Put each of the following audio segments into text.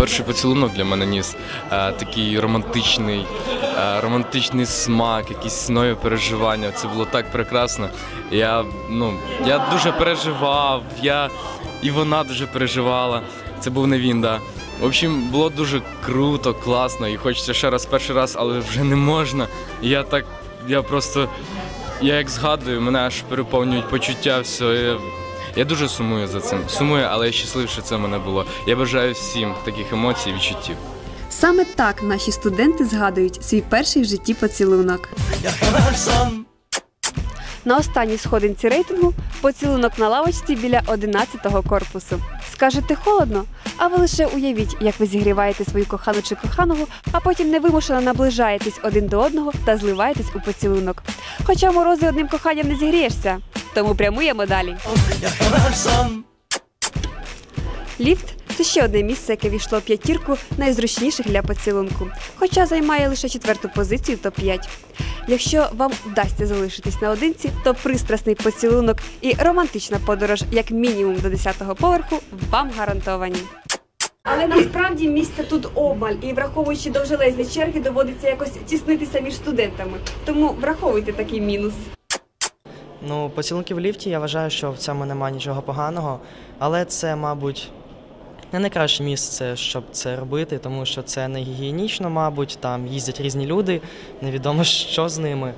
перший поцілунок для мене ніс е, такий романтичний, е, романтичний смак, якісь нові переживання. Це було так прекрасно. Я, ну, я дуже переживав, я, і вона дуже переживала. Це був не він, да. В общем, було дуже круто, класно, і хочеться ще раз перший раз, але вже не можна. Я так, я просто, я як згадую, мене аж переповнюють почуття, все. Я, я дуже сумую за цим. Сумую, але я щасливий, що це в мене було. Я бажаю всім таких емоцій і відчуттів. Саме так наші студенти згадують свій перший в житті поцілунок. На останній сходинці рейтингу поцілунок на лавочці біля 11-го корпусу. Скажете холодно? А ви лише уявіть, як ви зігріваєте свою кохану чи коханого, а потім невимушено наближаєтесь один до одного та зливаєтесь у поцілунок. Хоча морози одним коханням не зігрієшся, тому прямуємо далі. Ліфт це ще одне місце, яке війшло в п'ятірку найзручніших для поцілунку, хоча займає лише четверту позицію топ-5. Якщо вам вдасться залишитись наодинці, то пристрасний поцілунок і романтична подорож, як мінімум до 10-го поверху, вам гарантовані. Але насправді місця тут обмаль, і враховуючи довжелезні черги, доводиться якось тіснитися між студентами. Тому враховуйте такий мінус. Ну, поцілунки в ліфті, я вважаю, що в цьому немає нічого поганого, але це, мабуть, не найкраще місце, щоб це робити, тому що це не гігієнічно, мабуть, там їздять різні люди, невідомо що з ними.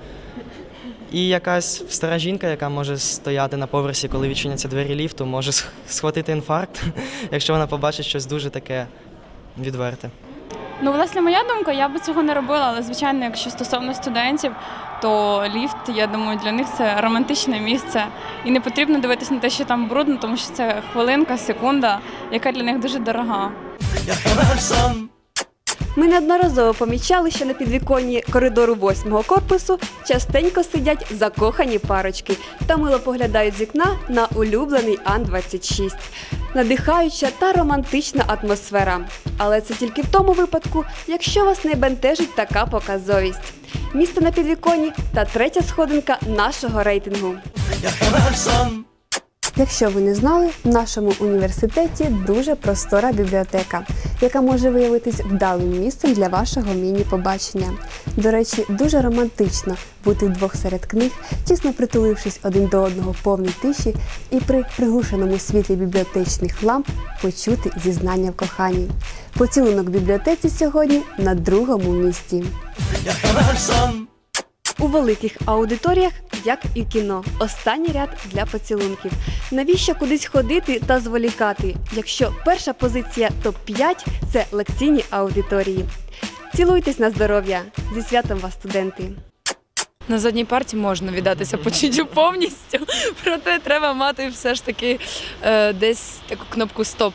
І якась стара жінка, яка може стояти на поверсі, коли відчиняться двері ліфту, може схватити інфаркт, якщо вона побачить щось дуже таке відверте. Ну, власне, моя думка, я би цього не робила, але звичайно, якщо стосовно студентів, то ліфт, я думаю, для них це романтичне місце. І не потрібно дивитися на те, що там брудно, тому що це хвилинка, секунда, яка для них дуже дорога. Ми неодноразово помічали, що на підвіконні коридору восьмого корпусу частенько сидять закохані парочки та мило поглядають з вікна на улюблений Ан-26. Надихаюча та романтична атмосфера. Але це тільки в тому випадку, якщо вас не бентежить така показовість. Місце на підвіконні та третя сходинка нашого рейтингу. Якщо ви не знали, в нашому університеті дуже простора бібліотека, яка може виявитись вдалим місцем для вашого міні-побачення. До речі, дуже романтично бути вдвох серед книг, тісно притулившись один до одного повній тиші і при приглушеному світлі бібліотечних ламп почути зізнання в коханні. Поцілунок в бібліотеці сьогодні на другому місці. Великих аудиторіях, як і кіно, останній ряд для поцілунків. Навіщо кудись ходити та зволікати, якщо перша позиція топ-5 це лекційні аудиторії. Цілуйтесь на здоров'я! Зі святом вас, студенти! На задній парті можна віддатися почуттю повністю, проте треба мати все ж таки е, десь таку кнопку стоп,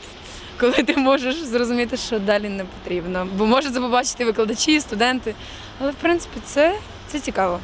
коли ти можеш зрозуміти, що далі не потрібно. Бо можуть побачити викладачі, студенти. Але в принципі це, це цікаво.